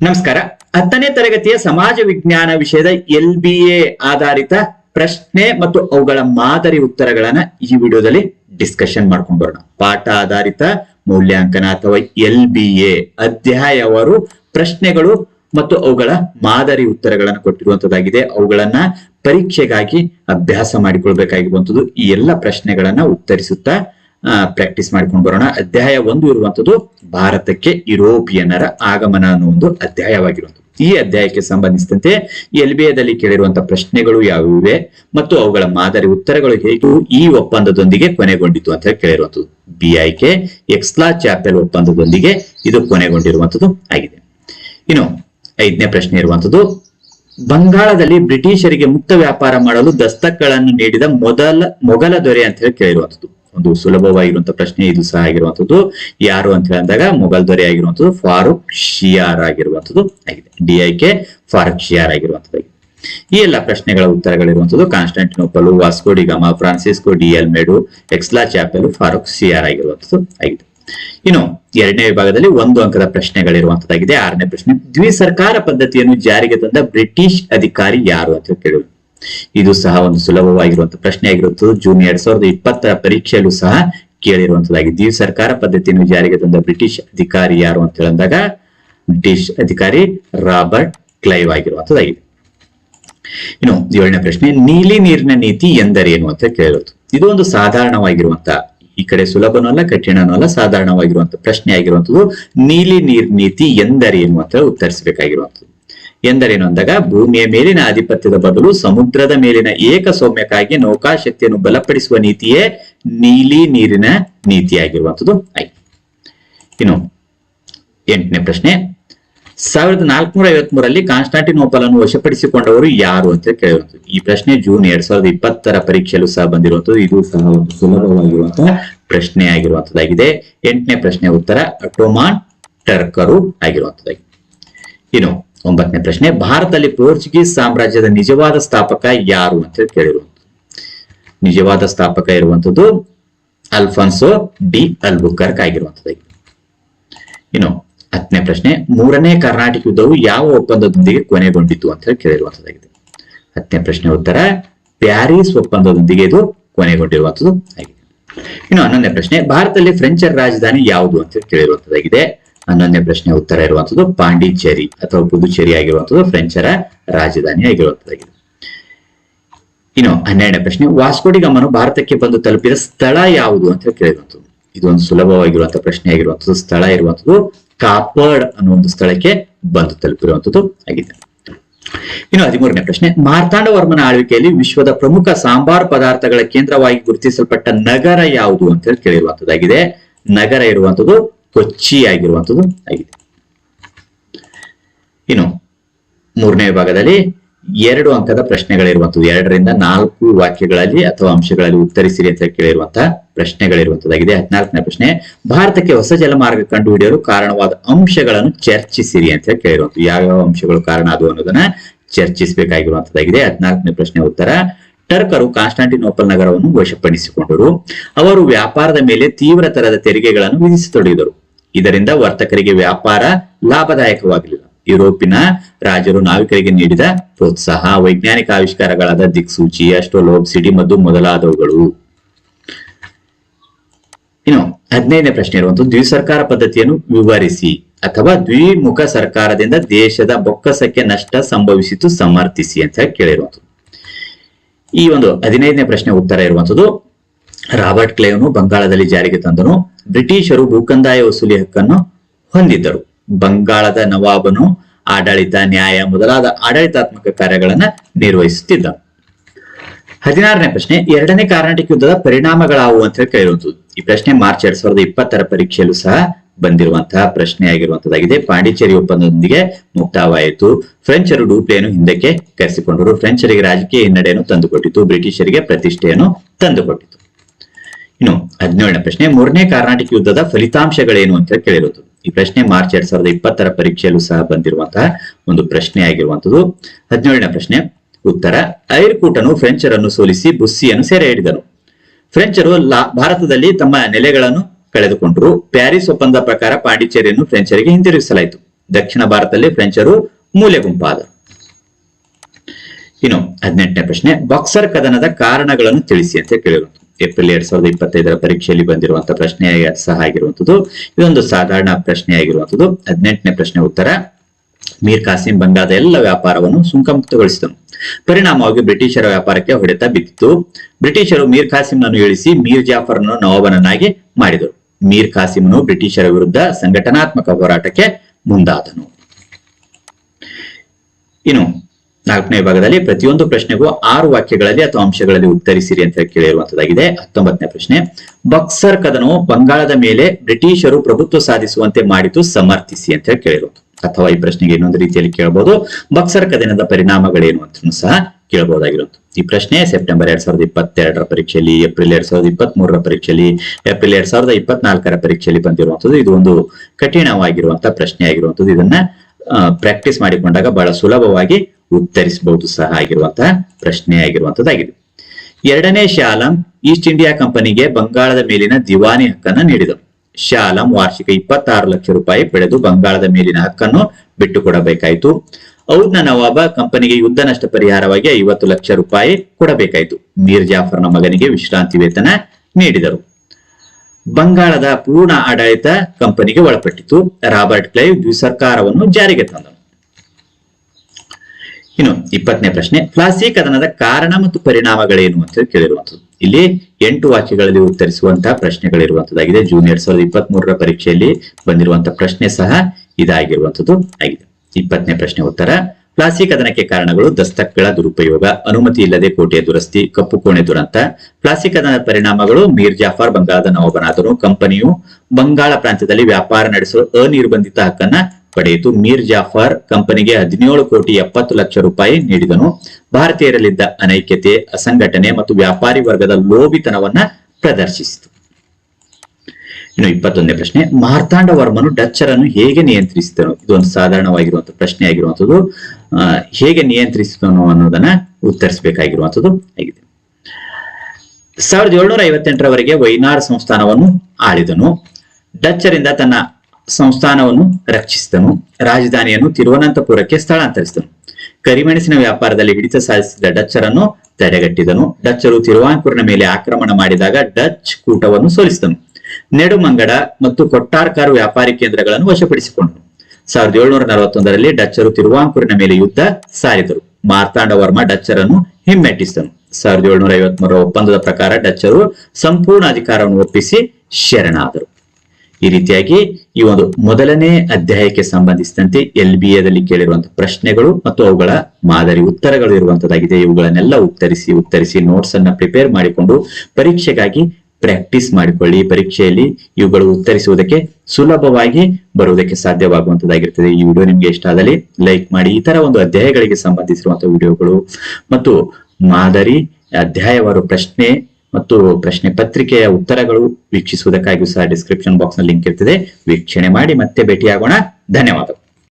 ನಮಸ್ಕಾರ. ಹತ್ತನೇ ತರಗತಿಯ ಸಮಾಜ ವಿಜ್ಞಾನ ವಿಷಯದ ಎಲ್ ಬಿ ಎ ಆಧಾರಿತ ಪ್ರಶ್ನೆ ಮತ್ತು ಅವುಗಳ ಮಾದರಿ ಉತ್ತರಗಳನ್ನ ಈ ವಿಡಿಯೋದಲ್ಲಿ ಡಿಸ್ಕಷನ್ ಮಾಡ್ಕೊಂಡು ಬರೋಣ. ಪಾಠ ಆಧಾರಿತ ಮೌಲ್ಯಾಂಕನ ಅಥವಾ ಎಲ್ ಬಿ ಎ ಅಧ್ಯಾಯವರು ಪ್ರಶ್ನೆಗಳು ಮತ್ತು ಅವುಗಳ ಮಾದರಿ ಉತ್ತರಗಳನ್ನು ಕೊಟ್ಟಿರುವಂತದ್ದಾಗಿದೆ. ಅವುಗಳನ್ನ ಪರೀಕ್ಷೆಗಾಗಿ ಅಭ್ಯಾಸ ಮಾಡಿಕೊಳ್ಬೇಕಾಗಿರುವಂತದ್ದು ಈ ಎಲ್ಲ ಪ್ರಶ್ನೆಗಳನ್ನ ಉತ್ತರಿಸುತ್ತಾ ಪ್ರಾಕ್ಟೀಸ್ ಮಾಡ್ಕೊಂಡು ಬರೋಣ. ಅಧ್ಯಾಯ ಒಂದು ಇರುವಂತದ್ದು ಭಾರತಕ್ಕೆ ಯುರೋಪಿಯನ್ನರ ಆಗಮನ ಅನ್ನೋ ಒಂದು ಅಧ್ಯಾಯವಾಗಿರುವಂತದ್ದು. ಈ ಅಧ್ಯಾಯಕ್ಕೆ ಸಂಬಂಧಿಸಿದಂತೆ ಎಲ್ ಬಿ ಎದಲ್ಲಿ ಕೇಳಿರುವಂತಹ ಪ್ರಶ್ನೆಗಳು ಯಾವುವಿವೆ ಮತ್ತು ಅವುಗಳ ಮಾದರಿ ಉತ್ತರಗಳು ಹೇಗೆ ಈ ಒಪ್ಪಂದದೊಂದಿಗೆ ಕೊನೆಗೊಂಡಿತು ಅಂತ ಹೇಳಿ ಕೇಳಿರುವಂತದ್ದು. B K Aix la Chapelle ಒಪ್ಪಂದದೊಂದಿಗೆ ಇದು ಕೊನೆಗೊಂಡಿರುವಂತದ್ದು ಆಗಿದೆ. ಇನ್ನು ಐದನೇ ಪ್ರಶ್ನೆ ಇರುವಂತದ್ದು, ಬಂಗಾಳದಲ್ಲಿ ಬ್ರಿಟಿಷರಿಗೆ ಮುಕ್ತ ವ್ಯಾಪಾರ ಮಾಡಲು ದಸ್ತಕ್ಗಳನ್ನು ನೀಡಿದ ಮೊದಲ ಮೊಘಲ ದೊರೆ ಅಂತ ಹೇಳಿ ಕೇಳಿರುವಂತದ್ದು. ಒಂದು ಸುಲಭವಾಗಿರುವಂತಹ ಪ್ರಶ್ನೆ, ಇದು ಸಹ ಆಗಿರುವಂತದ್ದು ಯಾರು ಅಂತ ಹೇಳಿದಾಗ ಮೊಬೈಲ್ ದೊರೆ ಆಗಿರುವಂತದ್ದು ಫಾರೂಕ್ ಶಿಯಾರ್ ಆಗಿರುವಂತದ್ದು ಆಗಿದೆ. D I K Farrukh Siyar ಆಗಿರುವಂತದ್ದಾಗಿದೆ ಈ ಎಲ್ಲ ಪ್ರಶ್ನೆಗಳ ಉತ್ತರಗಳಿರುವಂತದ್ದು Constantinople Vasco da Gama Francisco de Almeida Aix la Chapelle, Farrukh Siyar ಆಗಿರುವಂತದ್ದು ಆಗಿದೆ. ಇನ್ನು ಎರಡನೇ ವಿಭಾಗದಲ್ಲಿ ಒಂದು ಅಂಕದ ಪ್ರಶ್ನೆಗಳಿರುವಂತದ್ದಾಗಿದೆ ಆರನೇ ಪ್ರಶ್ನೆ ದ್ವಿ ಸರ್ಕಾರ ಪದ್ಧತಿಯನ್ನು ಜಾರಿಗೆ ತಂದ ಬ್ರಿಟಿಷ್ ಅಧಿಕಾರಿ ಯಾರು ಅಂತ ಕೇಳಿದ್ರು ಇದು ಸಹ ಒಂದು ಸುಲಭವಾಗಿರುವಂತಹ ಪ್ರಶ್ನೆ ಆಗಿರುತ್ತದೆ ಜೂನ್ ಎರಡ್ ಸಾವಿರದ ಇಪ್ಪತ್ತರ ಪರೀಕ್ಷೆಯಲ್ಲೂ ಸಹ ಕೇಳಿರುವಂತದ್ದಾಗಿದೆ ದ್ವಿಸರ್ಕಾರ ಪದ್ಧತಿಯನ್ನು ಜಾರಿಗೆ ತಂದ ಬ್ರಿಟಿಷ್ ಅಧಿಕಾರಿ ಯಾರು ಅಂತ ಹೇಳಿದಾಗ, ಬ್ರಿಟಿಷ್ ಅಧಿಕಾರಿ ರಾಬರ್ಟ್ ಕ್ಲೈವ್ ಆಗಿರುವಂತದ್ದಾಗಿದೆ. ಇನ್ನು ಏಳನೇ ಪ್ರಶ್ನೆ, ನೀಲಿ ನೀರಿನ ನೀತಿ ಎಂದರೇನು ಅಂತ ಕೇಳಿರೋದು ಇದು ಒಂದು ಸಾಧಾರಣವಾಗಿರುವಂತಹ ಈ ಕಡೆ ಸುಲಭನೂ ಅಲ್ಲ, ಕಠಿಣನೂ ಅಲ್ಲ ಸಾಧಾರಣವಾಗಿರುವಂತಹ ಪ್ರಶ್ನೆ ಆಗಿರುವಂತದ್ದು ನೀಲಿ ನೀರ್ ನೀತಿ ಎಂದರೇನು ಅಂತ ಉತ್ತರಿಸಬೇಕಾಗಿರುವಂತದ್ದು. ಎಂದರೇನು ಅಂದಾಗ, ಭೂಮಿಯ ಮೇಲಿನ ಆಧಿಪತ್ಯದ ಬದಲು ಸಮುದ್ರದ ಮೇಲಿನ ಏಕಸೌಮ್ಯಕ್ಕಾಗಿ ನೌಕಾಶಕ್ತಿಯನ್ನು ಬಲಪಡಿಸುವ ನೀತಿಯೇ ನೀಲಿ ನೀರಿನ ನೀತಿಯಾಗಿರುವಂತದ್ದು ಐ ಇನ್ನು ಎಂಟನೇ ಪ್ರಶ್ನೆ. ಸಾವಿರದ ನಾಲ್ಕುನೂರ ಐವತ್ ಮೂರಲ್ಲಿ ಕಾನ್ಸ್ಟಾಂಟಿನೋಪಲ್ ಅನ್ನು ವಶಪಡಿಸಿಕೊಂಡವರು ಯಾರು ಅಂತ ಕೇಳಿರುವಂತದ್ದು ಈ ಪ್ರಶ್ನೆ ಜೂನ್ ಎರಡ್ ಸಾವಿರದ ಇಪ್ಪತ್ತರ ಪರೀಕ್ಷೆಯಲ್ಲೂ ಸಹ ಬಂದಿರುವಂತದ್ದು ಇದು ಸಹ ಒಂದು ಸುಲಭವಾಗಿರುವಂತಹ ಪ್ರಶ್ನೆ ಆಗಿರುವಂತದ್ದಾಗಿದೆ ಎಂಟನೇ ಪ್ರಶ್ನೆ ಉತ್ತರ, ಅಟೋಮಾನ್ ಟರ್ಕರು ಆಗಿರುವಂತದ್ದಾಗಿದೆ ಇನ್ನು ಒಂಬತ್ತನೇ ಪ್ರಶ್ನೆ, ಭಾರತದಲ್ಲಿ ಪೋರ್ಚುಗೀಸ್ ಸಾಮ್ರಾಜ್ಯದ ನಿಜವಾದ ಸ್ಥಾಪಕ ಯಾರು ಅಂತ ಹೇಳಿ ನಿಜವಾದ ಸ್ಥಾಪಕ ಇರುವಂತದ್ದು ಅಲ್ಫಾನ್ಸೋ ಡಿ ಅಲ್ಬುಕರ್ಕ್ ಆಗಿರುವಂತದ್ದು. ಇನ್ನು ಹತ್ತನೇ ಪ್ರಶ್ನೆ, ಮೂರನೇ ಕರ್ನಾಟಕ ಯುದ್ಧವು ಯಾವ ಒಪ್ಪಂದದೊಂದಿಗೆ ಕೊನೆಗೊಂಡಿತು ಅಂತ ಹೇಳಿ ಕೇಳಿರುವಂತದ್ದಾಗಿದೆ. ಹತ್ತನೇ ಪ್ರಶ್ನೆ ಉತ್ತರ, ಪ್ಯಾರಿಸ್ ಒಪ್ಪಂದದೊಂದಿಗೆ ಇದು ಕೊನೆಗೊಂಡಿರುವಂತದ್ದು ಆಗಿದೆ. ಇನ್ನು ಹನ್ನೊಂದನೇ ಪ್ರಶ್ನೆ, ಭಾರತದಲ್ಲಿ ಫ್ರೆಂಚರ್ ರಾಜಧಾನಿ ಯಾವುದು ಅಂತ ಕೇಳಿರುವಂತದ್ದಾಗಿದೆ. ಹನ್ನೊಂದನೇ ಪ್ರಶ್ನೆ ಉತ್ತರ ಇರುವಂತದ್ದು ಪಾಂಡಿಚೇರಿ ಅಥವಾ ಪುದುಚೇರಿ ಆಗಿರುವಂತದ್ದು ಫ್ರೆಂಚರ ರಾಜಧಾನಿ ಆಗಿರುವಂತದ್ದಾಗಿದೆ. ಇನ್ನು ಹನ್ನೆರಡನೇ ಪ್ರಶ್ನೆ ವಾಸ್ಕೋಡಿಗಮನು ಭಾರತಕ್ಕೆ ಬಂದು ತಲುಪಿದ ಸ್ಥಳ ಯಾವುದು ಅಂತ ಹೇಳಿ ಕೇಳಿರುವಂತದ್ದು ಇದು ಒಂದು ಸುಲಭವಾಗಿರುವಂತಹ ಪ್ರಶ್ನೆ ಆಗಿರುವಂತದ್ದು ಸ್ಥಳ ಇರುವಂತದ್ದು ಕಾಪಡ್ ಅನ್ನೋ ಒಂದು ಸ್ಥಳಕ್ಕೆ ಬಂದು ತಲುಪಿರುವಂತದ್ದು ಆಗಿದೆ. ಇನ್ನು ಹದಿಮೂರನೇ ಪ್ರಶ್ನೆ, ಮಾರ್ತಾಂಡವರ್ಮನ ಆಳ್ವಿಕೆಯಲ್ಲಿ ವಿಶ್ವದ ಪ್ರಮುಖ ಸಾಂಬಾರ್ ಪದಾರ್ಥಗಳ ಕೇಂದ್ರವಾಗಿ ಗುರುತಿಸಲ್ಪಟ್ಟ ನಗರ ಯಾವುದು ಅಂತ ಹೇಳಿ ಕೇಳಿರುವಂತದ್ದಾಗಿದೆ. ನಗರ ಇರುವಂತದ್ದು ಕೊಚ್ಚಿ ಆಗಿರುವಂತದ್ದು ಆಗಿದೆ. ಇನ್ನು ಮೂರನೇ ವಿಭಾಗದಲ್ಲಿ ಎರಡು ಅಂಕದ ಪ್ರಶ್ನೆಗಳಿರುವಂಥದ್ದು. ಎರಡರಿಂದ ನಾಲ್ಕು ವಾಕ್ಯಗಳಲ್ಲಿ ಅಥವಾ ಅಂಶಗಳಲ್ಲಿ ಉತ್ತರಿಸಿರಿ ಅಂತ ಕೇಳಿರುವಂತಹ ಪ್ರಶ್ನೆಗಳಿರುವಂತದ್ದಾಗಿದೆ ಹದಿನಾಲ್ಕನೇ ಪ್ರಶ್ನೆ, ಭಾರತಕ್ಕೆ ಹೊಸ ಜಲಮಾರ್ಗ ಕಂಡುಹಿಡಿಯಲು ಕಾರಣವಾದ ಅಂಶಗಳನ್ನು ಚರ್ಚಿಸಿರಿ ಅಂತ ಹೇಳಿ ಕೇಳಿರುವಂತದ್ದು ಯಾವ್ಯಾವ ಅಂಶಗಳು ಕಾರಣ ಅದು ಅನ್ನೋದನ್ನ ಚರ್ಚಿಸಬೇಕಾಗಿರುವಂತದ್ದಾಗಿದೆ ಹದಿನಾಲ್ಕನೇ ಪ್ರಶ್ನೆ ಉತ್ತರ ಟರ್ಕರು ಕಾನ್ಸ್ಟಾಂಟಿನೋಪಲ್ ನಗರವನ್ನು ವಶಪಡಿಸಿಕೊಂಡರು. ಅವರು ವ್ಯಾಪಾರದ ಮೇಲೆ ತೀವ್ರ ತರದ ತೆರಿಗೆಗಳನ್ನು ವಿಧಿಸತೊಡಗಿದರು ಇದರಿಂದ ವರ್ತಕರಿಗೆ ವ್ಯಾಪಾರ ಲಾಭದಾಯಕವಾಗಲಿಲ್ಲ. ಯುರೋಪಿನ ರಾಜರು ನಾವಿಕರಿಗೆ ನೀಡಿದ ಪ್ರೋತ್ಸಾಹ, ವೈಜ್ಞಾನಿಕ ಆವಿಷ್ಕಾರಗಳಾದ ದಿಕ್ಸೂಚಿ ಅಸ್ಟ್ರೋಲೋಬ್ ಸಿಡಿ ಮದ್ದು ಮೊದಲಾದವುಗಳು. ಇನ್ನು ಹದಿನೈದನೇ ಪ್ರಶ್ನೆ ದ್ವಿ ದ್ವಿಸರ್ಕಾರ ಪದ್ಧತಿಯನ್ನು ವಿವರಿಸಿ ಅಥವಾ ದ್ವಿಮುಖ ಸರ್ಕಾರದಿಂದ ದೇಶದ ಬೊಕ್ಕಸಕ್ಕೆ ನಷ್ಟ ಸಂಭವಿಸಿತು, ಸಮರ್ಥಿಸಿ ಅಂತ ಹೇಳಿ ಕೇಳಿರುವಂತದ್ದು ಈ ಒಂದು ಹದಿನೈದನೇ ಪ್ರಶ್ನೆ ಉತ್ತರ ಇರುವಂತದ್ದು ರಾಬರ್ಟ್ ಕ್ಲೇವ್ನು ಬಂಗಾಳದಲ್ಲಿ ಜಾರಿಗೆ ತಂದನು. ಬ್ರಿಟಿಷರು ಭೂಕಂದಾಯ ವಸೂಲಿ ಹಕ್ಕನ್ನು ಹೊಂದಿದ್ದರು. ಬಂಗಾಳದ ನವಾಬನು ಆಡಳಿತ, ನ್ಯಾಯ ಮೊದಲಾದ ಆಡಳಿತಾತ್ಮಕ ಕಾರ್ಯಗಳನ್ನ ನಿರ್ವಹಿಸುತ್ತಿದ್ದ. ಹದಿನಾರನೇ ಪ್ರಶ್ನೆ, ಎರಡನೇ ಕರ್ನಾಟಕ ಯುದ್ಧದ ಪರಿಣಾಮಗಳಾವು ಅಂತ ಹೇಳಿ ಈ ಪ್ರಶ್ನೆ ಮಾರ್ಚ್ ಎರಡ್ ಸಾವಿರದ ಇಪ್ಪತ್ತರ ಪರೀಕ್ಷೆಯಲ್ಲೂ ಸಹ ಬಂದಿರುವಂತಹ ಪ್ರಶ್ನೆ ಆಗಿರುವಂತದ್ದಾಗಿದೆ. ಪಾಂಡಿಚೇರಿ ಒಪ್ಪಂದದೊಂದಿಗೆ ಮುಕ್ತಾವಾಯಿತು ಫ್ರೆಂಚರು ಡೂಪ್ಲೆಯನ್ನು ಹಿಂದಕ್ಕೆ ಕರೆಸಿಕೊಂಡರು. ಫ್ರೆಂಚರಿಗೆ ರಾಜಕೀಯ ಹಿನ್ನಡೆಯನ್ನು ತಂದುಕೊಟ್ಟಿತು. ಬ್ರಿಟಿಷರಿಗೆ ಪ್ರತಿಷ್ಠೆಯನ್ನು ತಂದುಕೊಟ್ಟಿತು. ಇನ್ನು ಹದಿನೇಳನೇ ಪ್ರಶ್ನೆ, ಮೂರನೇ ಕರ್ನಾಟಕ ಯುದ್ಧದ ಫಲಿತಾಂಶಗಳೇನು ಅಂತ ಕೇಳಿರೋದು ಈ ಪ್ರಶ್ನೆ ಮಾರ್ಚ್ ಎರಡ್ ಸಾವಿರದ ಇಪ್ಪತ್ತರ ಪರೀಕ್ಷೆಯಲ್ಲೂ ಸಹ ಬಂದಿರುವಂತಹ ಒಂದು ಪ್ರಶ್ನೆ ಆಗಿರುವಂತದ್ದು. ಹದಿನೇಳನೇ ಪ್ರಶ್ನೆ, ಉತ್ತರ, ಐರ್ಕೂಟನು ಫ್ರೆಂಚರನ್ನು ಸೋಲಿಸಿ ಬುಸ್ಸಿಯನ್ನು ಸೆರೆ ಹಿಡಿದನು. ಫ್ರೆಂಚರು ಭಾರತದಲ್ಲಿ ತಮ್ಮ ನೆಲೆಗಳನ್ನು ಕಳೆದುಕೊಂಡರು. ಪ್ಯಾರಿಸ್ ಒಪ್ಪಂದ ಪ್ರಕಾರ ಪಾಂಡಿಚೇರಿಯನ್ನು ಫ್ರೆಂಚರಿಗೆ ಹಿಂತಿರುಗಿಸಲಾಯಿತು. ದಕ್ಷಿಣ ಭಾರತದಲ್ಲಿ ಫ್ರೆಂಚರು ಮೂಲೆ ಗುಂಪಾದರು ಇನ್ನು ಹದಿನೆಂಟನೇ ಪ್ರಶ್ನೆ, ಬಾಕ್ಸರ್ ಕದನದ ಕಾರಣಗಳನ್ನು ತಿಳಿಸಿ ಅಂತ ಕೇಳಿರುವಂತ ಏಪ್ರಿಲ್ ಎರಡ್ ಸಾವಿರದ ಇಪ್ಪತ್ತೈದರ ಪರೀಕ್ಷೆಯಲ್ಲಿ ಬಂದಿರುವಂತಹ ಪ್ರಶ್ನೆ ಸಹ ಆಗಿರುವಂತದ್ದು ಇದೊಂದು ಸಾಧಾರಣ ಪ್ರಶ್ನೆ ಆಗಿರುವಂತದ್ದು ಹದಿನೆಂಟನೇ ಪ್ರಶ್ನೆ ಉತ್ತರ, ಮೀರ್ ಕಾಸಿಂ ಬಂಗಾಳದ ಎಲ್ಲ ವ್ಯಾಪಾರವನ್ನು ಸುಂಕಮುಕ್ತಗೊಳಿಸಿದನು. ಪರಿಣಾಮವಾಗಿ ಬ್ರಿಟಿಷರ ವ್ಯಾಪಾರಕ್ಕೆ ಹೊಡೆತ ಬಿದ್ದಿತು ಬ್ರಿಟಿಷರು ಮೀರ್ ಕಾಸಿಂನನ್ನು ಇಳಿಸಿ ಮೀರ್ ಜಾಫರ್ನನ್ನು ನವಾಬನನ್ನಾಗಿ ಮಾಡಿದರು. ಮೀರ್ ಕಾಸಿಮನು ಬ್ರಿಟಿಷರ ವಿರುದ್ಧ ಸಂಘಟನಾತ್ಮಕ ಹೋರಾಟಕ್ಕೆ ಮುಂದಾದನು. ಇನ್ನು ನಾಲ್ಕನೇ ಭಾಗದಲ್ಲಿ ಪ್ರತಿಯೊಂದು ಪ್ರಶ್ನೆಗೂ ಆರು ವಾಕ್ಯಗಳಲ್ಲಿ ಅಥವಾ ಅಂಶಗಳಲ್ಲಿ ಉತ್ತರಿಸಿರಿ ಅಂತ ಕೇಳಿರುವಂತದ್ದಾಗಿದೆ. ಹತ್ತೊಂಬತ್ತನೇ ಪ್ರಶ್ನೆ, ಬಕ್ಸರ್ ಕದನು ಬಂಗಾಳದ ಮೇಲೆ ಬ್ರಿಟಿಷರು ಪ್ರಭುತ್ವ ಸಾಧಿಸುವಂತೆ ಮಾಡಿತು ಸಮರ್ಥಿಸಿ ಅಂತ ಕೇಳಿರುವುದು ಅಥವಾ ಈ ಪ್ರಶ್ನೆಗೆ ಇನ್ನೊಂದು ರೀತಿಯಲ್ಲಿ ಕೇಳಬಹುದು, ಬಕ್ಸರ್ ಕದನದ ಪರಿಣಾಮಗಳೇನು ಅಂತ ಸಹ ಕೇಳಬಹುದಾಗಿರುವುದು ಈ ಪ್ರಶ್ನೆ ಸೆಪ್ಟೆಂಬರ್ ಎರಡ್ ಸಾವಿರದ ಇಪ್ಪತ್ತೆರಡರ ಪರೀಕ್ಷೆಯಲ್ಲಿ, ಏಪ್ರಿಲ್ ಎರಡ್ ಸಾವಿರದ ಇಪ್ಪತ್ತ್ ಮೂರರ ಪರೀಕ್ಷೆಯಲ್ಲಿ, ಏಪ್ರಿಲ್ ಎರಡ್ ಸಾವಿರದ ಇಪ್ಪತ್ನಾಲ್ಕರ ಪರೀಕ್ಷೆಯಲ್ಲಿ ಬಂದಿರುವಂತದ್ದು ಇದು ಒಂದು ಕಠಿಣವಾಗಿರುವಂತಹ ಪ್ರಶ್ನೆ ಆಗಿರುವಂತದ್ದು ಇದನ್ನ ಪ್ರಾಕ್ಟೀಸ್ ಮಾಡಿಕೊಂಡಾಗ ಬಹಳ ಸುಲಭವಾಗಿ ಉತ್ತರಿಸಬಹುದು ಸಹ ಆಗಿರುವಂತಹ ಪ್ರಶ್ನೆ ಆಗಿರುವಂತದ್ದಾಗಿದೆ ಎರಡನೇ ಶಾಲಂ, ಈಸ್ಟ್ ಇಂಡಿಯಾ ಕಂಪನಿಗೆ ಬಂಗಾಳದ ಮೇಲಿನ ದಿವಾನಿ ಹಕ್ಕನ್ನು ನೀಡಿದರು ಶಾಲಂ ವಾರ್ಷಿಕ ಇಪ್ಪತ್ತಾರು ಲಕ್ಷ ರೂಪಾಯಿ ಪಡೆದು ಬಂಗಾಳದ ಮೇಲಿನ ಹಕ್ಕನ್ನು ಬಿಟ್ಟುಕೊಡಬೇಕಾಯಿತು. ಔದ್ನ ನವಾಬ ಕಂಪನಿಗೆ ಯುದ್ಧ ನಷ್ಟ ಪರಿಹಾರವಾಗಿ ಐವತ್ತು ಲಕ್ಷ ರೂಪಾಯಿ ಕೊಡಬೇಕಾಯಿತು. ಮೀರ್ ಜಾಫರ್ನ ಮಗನಿಗೆ ವಿಶ್ರಾಂತಿ ವೇತನ ನೀಡಿದರು. ಬಂಗಾಳದ ಪೂರ್ಣ ಆಡಳಿತ ಕಂಪನಿಗೆ ಒಳಪಟ್ಟಿತು. ರಾಬರ್ಟ್ ಕ್ಲೈವ್ ದ್ವಿಸರ್ಕಾರವನ್ನು ಜಾರಿಗೆ ತಂದನು. ಇನ್ನು ಇಪ್ಪತ್ತನೇ ಪ್ರಶ್ನೆ. ಫ್ಲಾಸಿ ಕದನದ ಕಾರಣ ಮತ್ತು ಪರಿಣಾಮಗಳೇನು ಅಂತ ಕೇಳಿರುವಂತದ್ದು ಇಲ್ಲಿ ಎಂಟು ವಾಕ್ಯಗಳಲ್ಲಿ ಉತ್ತರಿಸುವಂತಹ ಪ್ರಶ್ನೆಗಳಿರುವಂತದ್ದಾಗಿದೆ ಜೂನ್ ಎರಡ್ ಸಾವಿರದ ಇಪ್ಪತ್ತ್ ಮೂರರ ಪರೀಕ್ಷೆಯಲ್ಲಿ ಬಂದಿರುವಂತಹ ಪ್ರಶ್ನೆ ಸಹ ಇದಾಗಿರುವಂತದ್ದು ಆಗಿದೆ. ಇಪ್ಪತ್ತನೇ ಪ್ರಶ್ನೆ ಉತ್ತರ. ಪ್ಲಾಸ್ಟಿಕ್ ಕದನಕ್ಕೆ ಕಾರಣಗಳು ದಸ್ತಕ್ಗಳ ದುರುಪಯೋಗ, ಅನುಮತಿ ಇಲ್ಲದೆ ಕೋಟೆಯ ದುರಸ್ತಿ, ಕಪ್ಪು ಕೋಣೆ ದುರಂತ. ಪ್ಲಾಸ್ಟಿಕ್ ಕದನದ ಪರಿಣಾಮಗಳು ಮೀರ್ ಜಾಫರ್, ಬಂಗಾಳದ ನವಾಬನಾದನು ಕಂಪನಿಯು ಬಂಗಾಳ ಪ್ರಾಂತ್ಯದಲ್ಲಿ ವ್ಯಾಪಾರ ನಡೆಸಲು ಅನಿರ್ಬಂಧಿತ ಹಕ್ಕನ್ನ ಪಡೆಯಿತು. ಮೀರ್ ಜಾಫರ್ ಕಂಪನಿಗೆ ಹದಿನೇಳು ಕೋಟಿ ಎಪ್ಪತ್ತು ಲಕ್ಷ ರೂಪಾಯಿ ನೀಡಿದನು. ಭಾರತೀಯರಲ್ಲಿದ್ದ ಅನೈಕ್ಯತೆ, ಅಸಂಘಟನೆ ಮತ್ತು ವ್ಯಾಪಾರಿ ವರ್ಗದ ಲೋಭಿತನವನ್ನ ಪ್ರದರ್ಶಿಸಿತು. ಇನ್ನು ಇಪ್ಪತ್ತೊಂದನೇ ಪ್ರಶ್ನೆ. ಮಾರ್ತಾಂಡ ವರ್ಮನು ಡಚ್ಚರನ್ನು ಹೇಗೆ ನಿಯಂತ್ರಿಸಿದನು? ಇದು ಒಂದು ಸಾಧಾರಣವಾಗಿರುವಂತಹ ಪ್ರಶ್ನೆ ಆಗಿರುವಂಥದ್ದು. ಹೇಗೆ ನಿಯಂತ್ರಿಸಿದನು ಅನ್ನೋದನ್ನ ಉತ್ತರಿಸಬೇಕಾಗಿರುವಂತದ್ದು ಆಗಿದೆ. ಸಾವಿರದ ಏಳ್ನೂರ ಐವತ್ತೆಂಟರವರೆಗೆ ವೈನಾರ್ ಸಂಸ್ಥಾನವನ್ನು ಆಳಿದನು. ಡಚ್ಚರಿಂದ ತನ್ನ ಸಂಸ್ಥಾನವನ್ನು ರಕ್ಷಿಸಿದನು. ರಾಜಧಾನಿಯನ್ನು ತಿರುವನಂತಪುರಕ್ಕೆ ಸ್ಥಳಾಂತರಿಸಿದನು. ಕರಿಮೆಣಸಿನ ವ್ಯಾಪಾರದಲ್ಲಿ ಹಿಡಿತ ಸಾಧಿಸಿದ ಡಚ್ಚರನ್ನು ತಡೆಗಟ್ಟಿದನು. ಡಚ್ಚರು ತಿರುವಾಂಕೂರಿನ ಮೇಲೆ ಆಕ್ರಮಣ ಮಾಡಿದಾಗ ಡಚ್ ಕೂಟವನ್ನು ಸೋಲಿಸಿದನು. ನೆಡುಮಂಗಡ ಮತ್ತು ಕೊಟ್ಟಾರ್ಕಾರು ವ್ಯಾಪಾರಿ ಕೇಂದ್ರಗಳನ್ನು ವಶಪಡಿಸಿಕೊಂಡರು ಸಾವಿರದ ಏಳುನೂರ ನಲವತ್ತೊಂದರಲ್ಲಿ ಡಚ್ಚರು ತಿರುವಾಂಕೂರಿನ ಮೇಲೆ ಯುದ್ಧ ಸಾರಿದರು. ಮಾರ್ತಾಂಡ ವರ್ಮ ಡಚ್ಚರನ್ನು ಹಿಮ್ಮೆಟ್ಟಿಸಿದನು. ಸಾವಿರದ ಏಳುನೂರ ಐವತ್ಮೂರರ ಒಪ್ಪಂದದ ಪ್ರಕಾರ ಡಚ್ಚರು ಸಂಪೂರ್ಣ ಅಧಿಕಾರವನ್ನು ಒಪ್ಪಿಸಿ ಶರಣಾದರು. ಈ ರೀತಿಯಾಗಿ ಈ ಒಂದು ಮೊದಲನೇ ಅಧ್ಯಾಯಕ್ಕೆ ಸಂಬಂಧಿಸಿದಂತೆ ಎಲ್ ಬಿ ಎದಲ್ಲಿ ಕೇಳಿರುವಂತಹ ಪ್ರಶ್ನೆಗಳು ಮತ್ತು ಅವುಗಳ ಮಾದರಿ ಉತ್ತರಗಳು ಇರುವಂತದ್ದಾಗಿದೆ ಇವುಗಳನ್ನೆಲ್ಲ ಉತ್ತರಿಸಿ ಉತ್ತರಿಸಿ ನೋಟ್ಸ್ ಅನ್ನ ಪ್ರಿಪೇರ್ ಮಾಡಿಕೊಂಡು ಪರೀಕ್ಷೆಗಾಗಿ ಪ್ರಾಕ್ಟೀಸ್ ಮಾಡಿಕೊಳ್ಳಿ. ಪರೀಕ್ಷೆಯಲ್ಲಿ ಇವುಗಳು ಉತ್ತರಿಸುವುದಕ್ಕೆ ಸುಲಭವಾಗಿ ಬರುವುದಕ್ಕೆ ಸಾಧ್ಯವಾಗುವಂತದ್ದಾಗಿರ್ತದೆ ಈ ವಿಡಿಯೋ ನಿಮ್ಗೆ ಇಷ್ಟ ಆದಲ್ಲಿ ಲೈಕ್ ಮಾಡಿ. ಈ ತರ ಒಂದು ಅಧ್ಯಾಯಗಳಿಗೆ ಸಂಬಂಧಿಸಿರುವಂತಹ ವಿಡಿಯೋಗಳು ಮತ್ತು ಮಾದರಿ, ಅಧ್ಯಾಯವಾರು ಪ್ರಶ್ನೆ ಮತ್ತು ಪ್ರಶ್ನೆ ಪತ್ರಿಕೆಯ ಉತ್ತರಗಳು ವೀಕ್ಷಿಸುವುದಕ್ಕಾಗಿಯೂ ಸಹ ಡಿಸ್ಕ್ರಿಪ್ಷನ್ ಬಾಕ್ಸ್ನಲ್ಲಿ ಲಿಂಕ್ ಇರ್ತದೆ. ವೀಕ್ಷಣೆ ಮಾಡಿ ಮತ್ತೆ ಭೇಟಿಯಾಗೋಣ. ಧನ್ಯವಾದಗಳು.